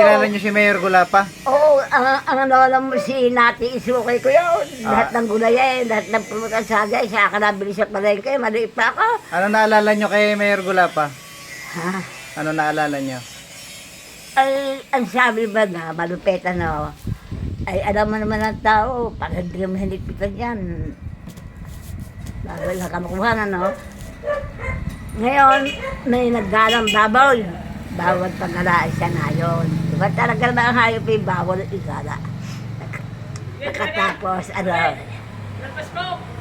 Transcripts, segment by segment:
Kilala niyo si Mayor Gulapa? Oo, ang, ang lola mo si Nati Isukay ko yun. Lahat ng gulay eh, lahat ng prutas sagay, siya ka nabili sa palengke, maliit pa ako. Ano naalala niyo kay Mayor Gulapa? Ha? Ano naalala niyo? Ay, ang sabi ba na, malupit ano, ay alam mo naman ang tao, pag hindi mo hinipitan yan, bago lang kamukuhan, ano. Ngayon, may naggalang baboy, bawal pagkalaan siya na yun. Diba talaga na ang hayop ay bawal igala. Pagkatapos, ano,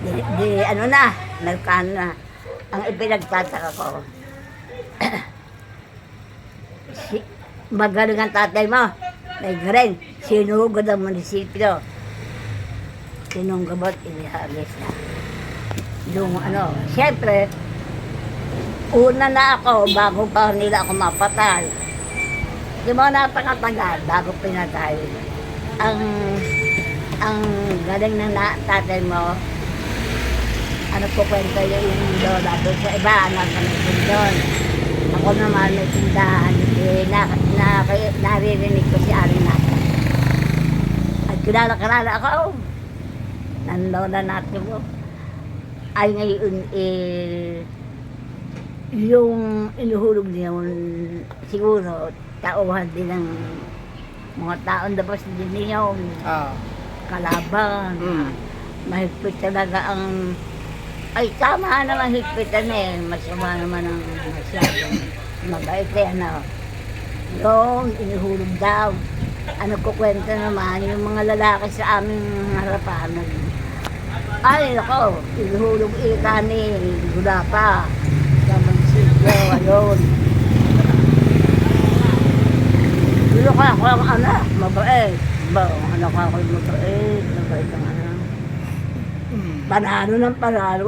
di, di, ano na, nagkano na, ang ipinagtataka ko, si, magaling ang tatay mo. May galing. Sinugod ang munisipyo. Sinunggabot, inihagis na. Yung ano, siyempre, una na ako bago pa nila ako mapatay. Di mo napakatagal bago pinatay. Ang ang galing ng na, tatay mo, ano po kwento yung lola doon sa iba, ano kami doon. Ako naman may tindahan, eh, na, na, naririnig ko si Aling Nata. At kilala-kilala ako, ng lola natin mo. Ay ngayon, eh, yung inuhulog niya, siguro, tauhan din ng mga taon labas din niya, Ah. kalaban. Mm. Mahigpit talaga ang... Ay, tama naman higpitan eh. Masama naman ang masyadong mabait eh, ano. Yung inihulog daw. Ano ko kwento naman, yung mga lalaki sa aming harapan. Ay, ako, inihulog ika ni Gulapa. Ayun. Dilo ka ako ang anak, mabait. Ba, anak ko ako mabait, mabait ang anak. Panalo ng panalo.